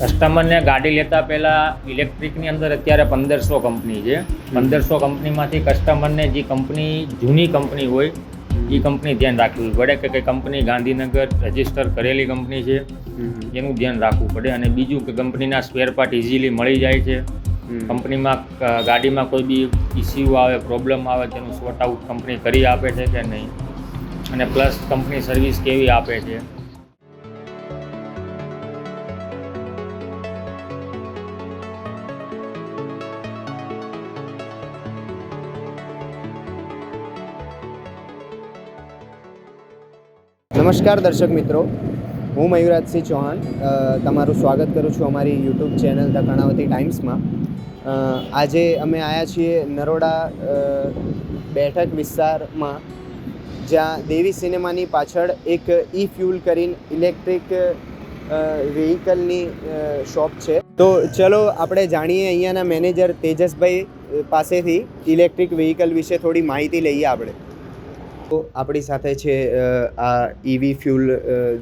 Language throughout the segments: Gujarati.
કસ્ટમરને ગાડી લેતા પહેલાં ઇલેક્ટ્રિકની અંદર અત્યારે પંદરસો કંપની છે. પંદરસો કંપનીમાંથી કસ્ટમરને જે કંપની જૂની કંપની હોય એ કંપની ધ્યાન રાખવી પડે કે કઈ કંપની ગાંધીનગર રજિસ્ટર કરેલી કંપની છે. એનું ધ્યાન રાખવું પડે અને બીજું કે કંપનીના સ્પેર પાર્ટ ઇઝીલી મળી જાય છે. કંપનીમાં ગાડીમાં કોઈ બી ઇસ્યુ આવે પ્રોબ્લેમ આવે તેનું સોર્ટ આઉટ કંપની કરી આપે છે કે નહીં? અને પ્લસ કંપની સર્વિસ કેવી આપે છે? નમસ્કાર દર્શક મિત્રો. હું મયુરાજસિંહ ચૌહાણ. તમારું સ્વાગત કરું છું અમારી યુટ્યુબ ચેનલ ધ કર્ણાવતી ટાઈમ્સમાં આજે અમે આવ્યા છીએ નરોડા બેઠક વિસ્તારમાં, જ્યાં દેવી સિનેમાની પાછળ એક ઈ ફ્યુલ કરીને ઇલેક્ટ્રિક વેહિકલની શોપ છે. તો ચલો આપણે જાણીએ અહીંયાના મેનેજર તેજસભાઈ પાસેથી ઇલેક્ટ્રિક વેહિકલ વિશે થોડી માહિતી લઈએ આપણે. આપણી સાથે છે આ ઈવી ફ્યુલ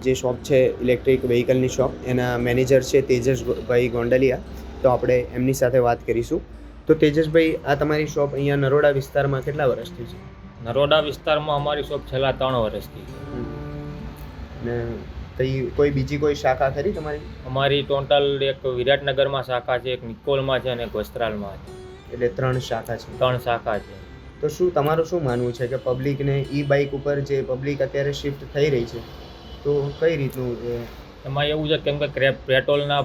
જે શોપ છે ઇલેક્ટ્રિક વ્હીકલની શોપ એના મેનેજર છે તેજસભાઈ ગોંડલિયા. તો આપણે એમની સાથે વાત કરીશું. તો તેજસભાઈ આ તમારી શોપ અહીંયા નરોડા વિસ્તારમાં કેટલા વર્ષથી છે? નરોડા વિસ્તારમાં અમારી શોપ છેલ્લા ત્રણ વર્ષથી છે. ને તઈ કોઈ બીજી કોઈ શાખા ખરી તમારી? અમારી ટોટલ એક વિરાટનગરમાં શાખા છે એક નિકોલમાં છે અને એક વસ્ત્રાલમાં છે. એટલે ત્રણ શાખા છે. ત્રણ શાખા છે. તો શું તમારું શું માનવું છે કે પબ્લિકને ઈ બાઇક ઉપર જે પબ્લિક અત્યારે શિફ્ટ થઈ રહી છે? તો કઈ રીતનું એમાં એવું છે કેમ કે પેટ્રોલના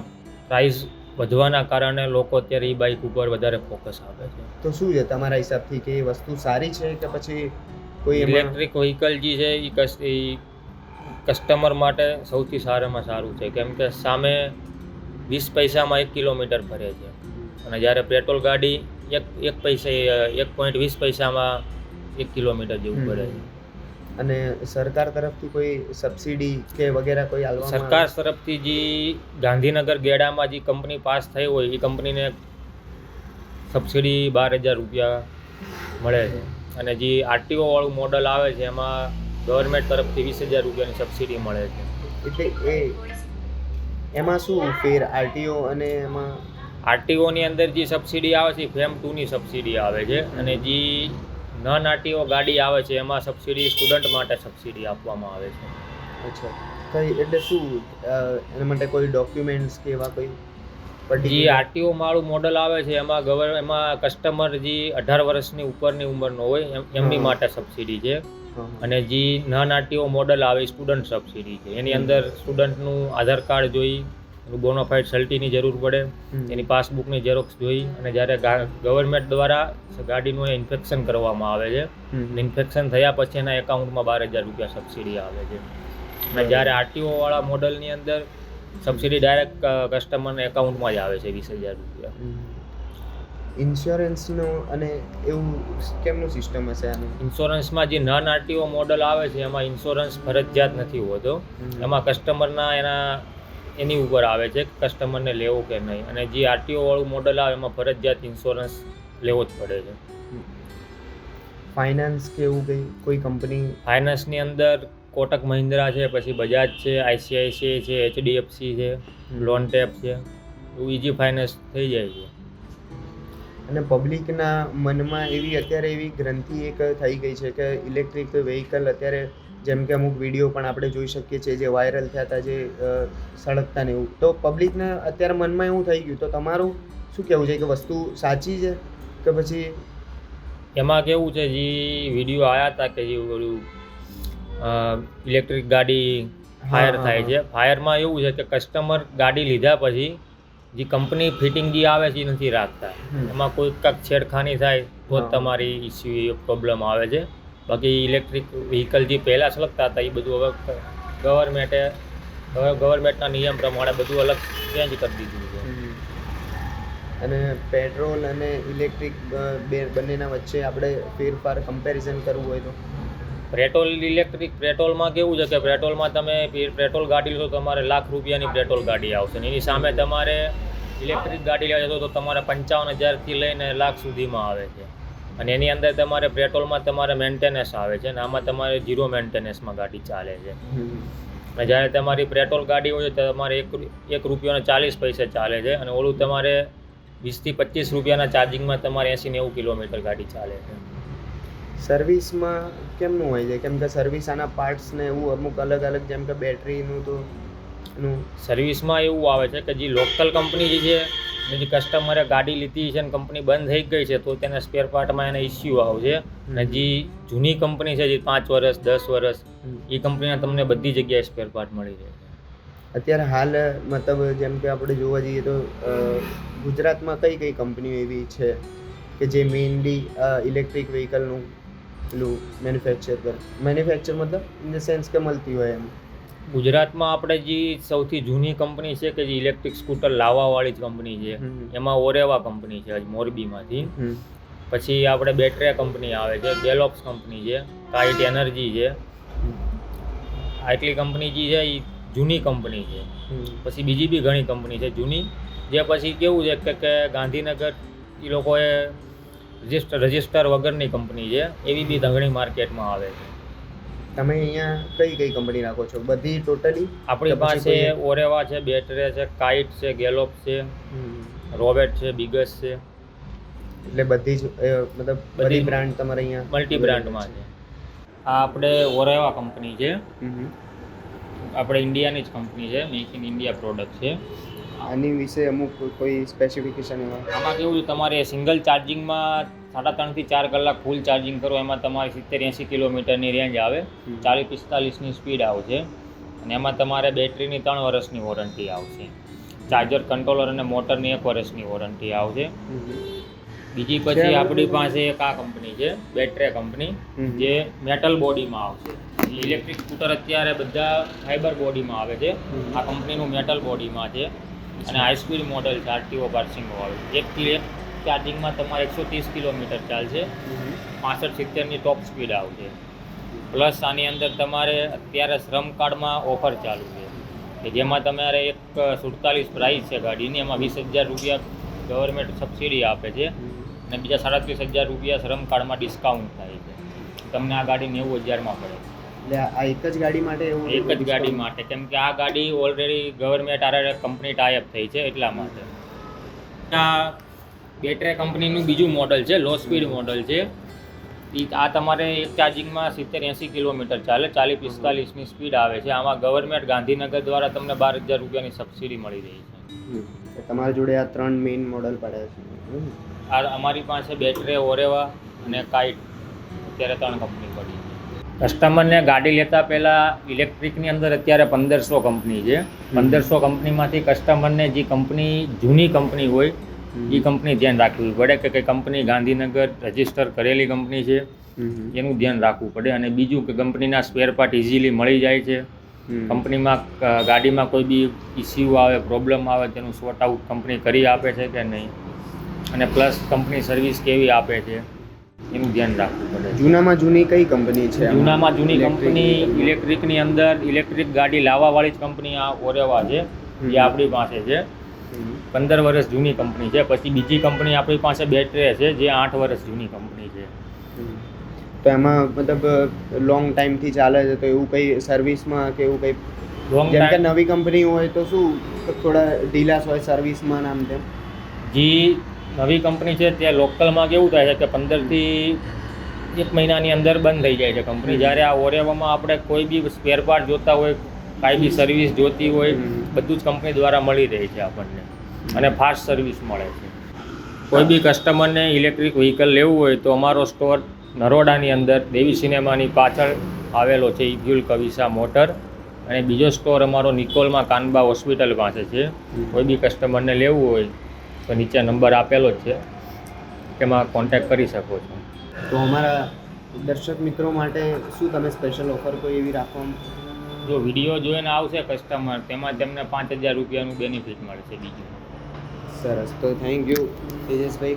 પ્રાઇસ વધવાના કારણે લોકો અત્યારે ઈ બાઇક ઉપર વધારે ફોકસ આપે છે. તો શું છે તમારા હિસાબથી કે એ વસ્તુ સારી છે કે પછી કોઈ ઇલેક્ટ્રિક વ્હીકલ જે છે એ કસ એ કસ્ટમર માટે સૌથી સારામાં સારું છે. કેમ કે સામે વીસ પૈસામાં એક કિલોમીટર ફરે છે. અને જ્યારે પેટ્રોલ ગાડી એક એક પૈસે એક પોઈન્ટ વીસ પૈસામાં એક કિલોમીટર જેવું પડે. છે અને સરકાર તરફથી કોઈ સબસિડી કે વગેરે કોઈ સરકાર તરફથી જે ગાંધીનગર ગેડામાં જે કંપની પાસ થઈ હોય એ કંપનીને સબસિડી બાર હજાર રૂપિયા મળે છે. અને જે આરટીઓ વાળું મોડલ આવે છે એમાં ગવર્મેન્ટ તરફથી વીસ હજાર રૂપિયાની સબસિડી મળે છે. એટલે એ એમાં શું ફેર? આરટીઓ અને એમાં આરટીઓની અંદર જે સબસિડી આવે છે ફેમ ટુની સબસિડી આવે છે. અને જે નન આરટીઓ ગાડી આવે છે એમાં સબસિડી સ્ટુડન્ટ માટે સબસિડી આપવામાં આવે છે. અચ્છા. કઈ એટલે શું એના માટે કોઈ ડોક્યુમેન્ટ્સ કે એવા કોઈ જે આરટીઓ મારું મોડલ આવે છે એમાં ગવર એમાં કસ્ટમર જે અઢાર વર્ષની ઉપરની ઉંમરનો હોય એમ- એમની માટે સબસિડી છે. અને જે નન આરટીઓ મોડલ આવે સ્ટુડન્ટ સબસિડી છે. એની અંદર સ્ટુડન્ટનું આધાર કાર્ડ જોઈ બોનોફાઇડ સલ્ટીની જરૂર પડે. એની પાસબુકની ઝેરોક્સ જોઈ અને જ્યારે ગવર્મેન્ટ દ્વારા ગાડીનું ઇન્ફેક્શન કરવામાં આવે છે. ઇન્ફેક્શન થયા પછી એના એકાઉન્ટમાં બાર હજાર રૂપિયા સબસિડી આવે છે. અને જ્યારે આરટીઓ વાળા મોડલની અંદર સબસિડી ડાયરેક્ટ કસ્ટમરના એકાઉન્ટમાં જ આવે છે વીસ હજાર રૂપિયા. ઇન્સ્યોરન્સનો અને એવું કેમનું સિસ્ટમ હશે આનું? ઇન્સ્યોરન્સમાં જે નન આરટીઓ મોડલ આવે છે એમાં ઇન્સ્યોરન્સ ફરજિયાત નથી હોતો. એમાં કસ્ટમરના એના એની ઉપર આવે છે કસ્ટમરને લેવો કે નહીં. અને જે આરટીઓ વાળું મોડલ આવે એમાં ફરજિયાત ઇન્સ્યોરન્સ લેવો જ પડે છે. ફાઇનાન્સ કે એવું કંઈ કોઈ કંપની ફાઇનાન્સની અંદર કોટક મહિન્દ્રા છે પછી બજાજ છે આઈસીઆઈસીઆઈ છે એચડીએફસી છે લોન ટેપ છે એવું ઇઝી ફાઇનાન્સ થઈ જાય છે. અને પબ્લિકના મનમાં એવી અત્યારે એવી ગ્રંથિ એક થઈ ગઈ છે કે ઇલેક્ટ્રિક વ્હીકલ અત્યારે જેમ કે અમુક વીડિયો પણ આપણે જોઈ શકીએ છીએ જે વાયરલ થયા હતા જે સળગતા ને એવું. તો પબ્લિકને અત્યારે મનમાં એવું થઈ ગયું. તો તમારું શું કહેવું છે? કે વસ્તુ સાચી છે કે પછી? એમાં કેવું છે? જે વીડિયો આવ્યા હતા કે જે ઇલેક્ટ્રિક ગાડી ફાયર થાય છે. ફાયરમાં એવું છે કે કસ્ટમર ગાડી લીધા પછી જે કંપની ફિટિંગ જે આવે છે એ નથી રાખતા. એમાં કોઈ કાંક છેડખાની થાય તો જ તમારી ઇસ્યુ પ્રોબ્લેમ આવે છે. બાકી ઇલેક્ટ્રિક વ્હીકલ જે પહેલાં છલકતા હતા એ બધું હવે ગવર્મેન્ટે ગવર્મેન્ટના નિયમ પ્રમાણે બધું અલગ ચેન્જ કરી દીધું છે. અને પેટ્રોલ અને ઇલેક્ટ્રિક બે બંનેના વચ્ચે આપણે ફેરફાર કમ્પેરિઝન કરવું હોય તો? પેટ્રોલ ઇલેક્ટ્રિક પેટ્રોલમાં કેવું છે કે પેટ્રોલમાં તમે પેટ્રોલ ગાડી લો તમારે લાખ રૂપિયાની પેટ્રોલ ગાડી આવશે ને એની સામે તમારે ઇલેક્ટ્રિક ગાડી લેવા જશો તો તમારે પંચાવન હજારથી લઈને લાખ સુધીમાં આવે છે. અને એની અંદર તમારે પેટ્રોલમાં તમારે મેન્ટેનન્સ આવે છે અને આમાં તમારે ઝીરો મેન્ટેનન્સમાં ગાડી ચાલે છે. અને જ્યારે તમારી પેટ્રોલ ગાડી હોય તો તમારે એક એક રૂપિયાનો ચાલીસ પૈસા ચાલે છે અને ઓલું તમારે વીસથી પચીસ રૂપિયાના ચાર્જિંગમાં તમારે એંસી નેવું કિલોમીટર ગાડી ચાલે છે. સર્વિસમાં કેમનું હોય છે? કેમ કે સર્વિસ આના પાર્ટ્સ ને એવું અમુક અલગ અલગ જેમ કે બેટરીનું તો સર્વિસમાં એવું આવે છે કે જે લોકલ કંપની જે છે જે કસ્ટમરે ગાડી લીધી છે અને કંપની બંધ થઈ ગઈ છે તો તેના સ્પેર પાર્ટમાં એને ઇસ્યુ આવશે. અને જે જૂની કંપની છે જે પાંચ વર્ષ દસ વર્ષ એ કંપનીના તમને બધી જગ્યાએ સ્પેર પાર્ટ મળી રહે અત્યારે હાલ મતલબ જેમ કે આપણે જોવા જઈએ તો ગુજરાતમાં કઈ કઈ કંપનીઓ એવી છે કે જે મેઇનલી ઇલેક્ટ્રિક વ્હીકલનું પેલું મેન્યુફેક્ચર કરે? મેન્યુફેક્ચર મતલબ ઇન ધ સેન્સ કે મળતી હોય એમ. ગુજરાતમાં આપણે જે સૌથી જૂની કંપની છે કે જે ઇલેક્ટ્રિક સ્કૂટર લાવવાવાળી જ કંપની છે એમાં ઓરેવા કંપની છે મોરબીમાંથી. પછી આપણે બેટરી કંપની આવે છે બેલોક્સ કંપની છે કાઇટ એનર્જી છે. આટલી કંપની જે છે એ જૂની કંપની છે. પછી બીજી બી ઘણી કંપની છે જૂની જે પછી કેવું છે કે કે ગાંધીનગર એ લોકોએ રજિસ્ટર રજિસ્ટર વગરની કંપની છે એવી બી ઘણી માર્કેટમાં આવે છે. તમે અહીંયા કઈ કઈ કંપની રાખો છો? બધી ટોટલી આપણી પાસે ઓરેવા છે બેટરે છે કાઇટ છે ગેલોપ છે રોબેટ છે બિગસ છે. એટલે બધી જ મતલબ બધી બ્રાન્ડ તમારે અહીંયા મલ્ટી બ્રાન્ડમાં છે. આ આપણે ઓરેવા કંપની છે. આપણે ઇન્ડિયાની જ કંપની છે. મેક ઇન ઇન્ડિયા પ્રોડક્ટ છે. આની વિશે અમુક કોઈ સ્પેસિફિકેશન આમાં કેવું છે તમારે સિંગલ ચાર્જિંગમાં સાડા ત્રણથી ચાર કલાક ફૂલ ચાર્જિંગ કરો એમાં તમારે સિત્તેર એંસી કિલોમીટરની રેન્જ આવે. ચાલીસ પિસ્તાલીસની સ્પીડ આવશે. અને એમાં તમારે બેટરીની ત્રણ વર્ષની વોરંટી આવશે. ચાર્જર કંટ્રોલર અને મોટરની એક વર્ષની વોરંટી આવશે. બીજી પછી આપણી પાસે એક આ કંપની છે બેટરી કંપની જે મેટલ બોડીમાં આવશે. ઇલેક્ટ્રિક સ્કૂટર અત્યારે બધા ફાઈબર બોડીમાં આવે છે. આ કંપનીનું મેટલ બોડીમાં છે. અને હાઈસ્પીડ મોડલ છે આરટીઓ પાર્સિંગવાળું એક ચાર્જિંગમાં તમારે એકસો ત્રીસ કિલોમીટર ચાલશે. પાસઠ સિત્તેરની ટોપ સ્પીડ આવશે. પ્લસ આની અંદર તમારે અત્યારે શ્રમ કાર્ડમાં ઓફર ચાલુ છે. કે જેમાં તમારે એક સુડતાલીસ પ્રાઇસ છે ગાડીની. એમાં વીસ હજાર રૂપિયા ગવર્મેન્ટ સબસિડી આપે છે. અને બીજા સાડત્રીસ હજાર રૂપિયા શ્રમ કાર્ડમાં ડિસ્કાઉન્ટ થાય છે. તમને આ ગાડી નેવું હજારમાં પડે. એટલે આ એક જ ગાડી માટે એવું એક જ ગાડી માટે. કેમ કે આ ગાડી ઓલરેડી ગવર્મેન્ટ આરે કંપની ટાઈપ થઈ છે એટલા માટે. આ બેટરી કંપનીનું બીજું મોડલ છે લો સ્પીડ મોડલ છે. આ તમારે એક ચાર્જિંગમાં સિત્તેર એંસી કિલોમીટર ચાલે ચાલીસ પિસ્તાલીસની સ્પીડ આવે છે. આમાં ગવર્મેન્ટ ગાંધીનગર દ્વારા તમને બાર હજાર રૂપિયાની સબસિડી મળી રહી છે. તમારા જોડે આ ત્રણ મેઇન મોડલ પડ્યા છે. આ અમારી પાસે બેટરી ઓરેવા અને કાઇટ અત્યારે ત્રણ કંપની પડી કસ્ટમરને ગાડી લેતા પહેલાં ઇલેક્ટ્રિકની અંદર અત્યારે પંદરસો કંપની છે. પંદરસો કંપનીમાંથી કસ્ટમરને જે કંપની, જૂની કંપની હોય, એ કંપની ધ્યાન રાખવી પડે કે કઈ કંપની ગાંધીનગર રજિસ્ટર કરેલી કંપની છે, એનું ધ્યાન રાખવું પડે અને બીજું કે કંપનીના સ્પેર પાર્ટ ઇઝીલી મળી જાય છે. કંપનીમાં ગાડીમાં કોઈ બી ઇસ્યુ આવે પ્રોબ્લેમ આવે, તેનું સોર્ટ આઉટ કંપની કરી આપે છે કે નહીં? અને પ્લસ કંપની સર્વિસ કેવી આપે છે? એનું ધ્યાન રાખવું પડે જૂનામાં જૂની કઈ કંપની છે જૂનામાં જૂની કંપની ઇલેક્ટ્રિકની અંદર ઇલેક્ટ્રિક ગાડી લાવવાવાળી જ કંપની આ ઓરેવા છે જે આપણી પાસે છે. પંદર વર્ષ જૂની કંપની છે. પછી બીજી કંપની આપણી પાસે બેટરી છે જે આઠ વર્ષ જૂની કંપની છે. તો એમાં મતલબ લોંગ ટાઈમથી ચાલે છે તો એવું કંઈ સર્વિસમાં કે એવું કંઈ લોંગ જેમ કે નવી કંપની હોય તો શું થોડા ઢીલાસ હોય સર્વિસમાં નામ તેમ? જે નવી કંપની છે, ત્યાં લોકલમાં કેવું થાય છે કે પંદરથી એક મહિનાની અંદર બંધ થઈ જાય છે કંપની. જ્યારે આ ઓરેવામાં આપણે કોઈ બી સ્પેર જોતા હોય, કાંઈ બી સર્વિસ જોતી હોય, બધું જ કંપની દ્વારા મળી રહે છે આપણને. અને ફાસ્ટ સર્વિસ મળે છે. કોઈ બી કસ્ટમરને ઇલેક્ટ્રિક વ્હીકલ લેવું હોય તો અમારો સ્ટોર નરોડાની અંદર, દેવી સિનેમાની પાછળ આવેલો છે ઇફ્યુલ કવિસા મોટર. અને બીજો સ્ટોર અમારો નિકોલમાં કાનબા હોસ્પિટલ પાસે છે. કોઈ બી કસ્ટમરને લેવું હોય તો નીચે નંબર આપેલો જ છે તેમાં કોન્ટેક્ટ કરી શકો છો. તો અમારા દર્શક મિત્રો માટે શું તમે સ્પેશિયલ ઓફર કોઈ એવી રાખવા જો વીડિયો જોઈને આવશે કસ્ટમર તેમાં તેમને પાંચ હજાર રૂપિયાનું બેનિફિટ મળશે બીજું. સરસ. તો થેન્ક યુ તેજસભાઈ